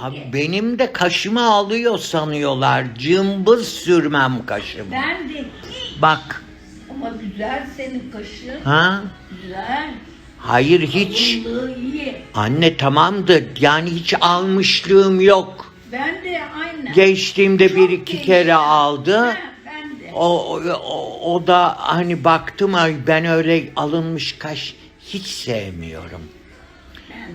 Abi benim de kaşımı alıyor sanıyorlar. Cımbız sürmem kaşımı. Ben de Bak. ama güzel senin kaşın. Ha? Güzel. Hayır hiç. Kalınlığı iyi. Anne tamamdır. Yani hiç almışlığım yok. Ben de aynı. Geçtiğimde Çok bir iki değişti. kere aldı. Ha, ben de. O, o, o da hani baktım ay ben öyle alınmış kaş hiç sevmiyorum.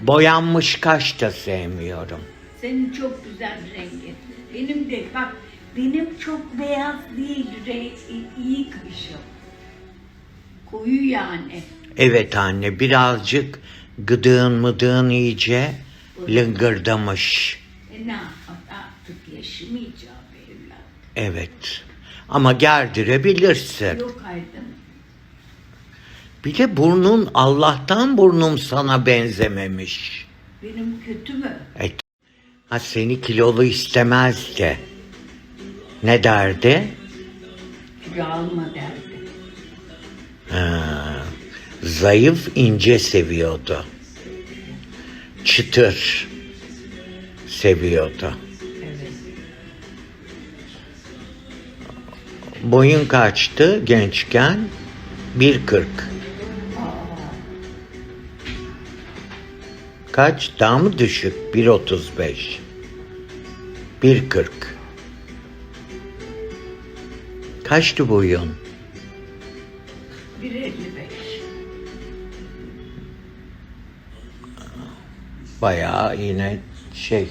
Boyanmış kaş da sevmiyorum. Senin çok güzel rengi. Benim de bak benim çok beyaz değil. Renk, iyi kaşım. Koyu yani. Evet anne birazcık gıdığın mıdığın iyice lıngırdamış. E ne yapalım artık yaşamayacağım evlat. Evet. Ama gerdirebilirsin. Yok Aydın. Bir de burnun Allah'tan burnum sana benzememiş. Benim kötü mü? E, ha seni kilolu istemezdi. Ne derdi? Kilo alma derdi. Ha, zayıf ince seviyordu. Çıtır seviyordu. Evet. Boyun kaçtı gençken? 1.40. Kaç? Daha mı düşük? 1.35. 1.40. Kaçtı boyun? 1.55. Bayağı yine şey.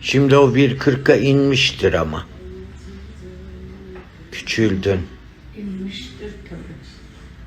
Şimdi o 1.40'a inmiştir ama. Küçüldün.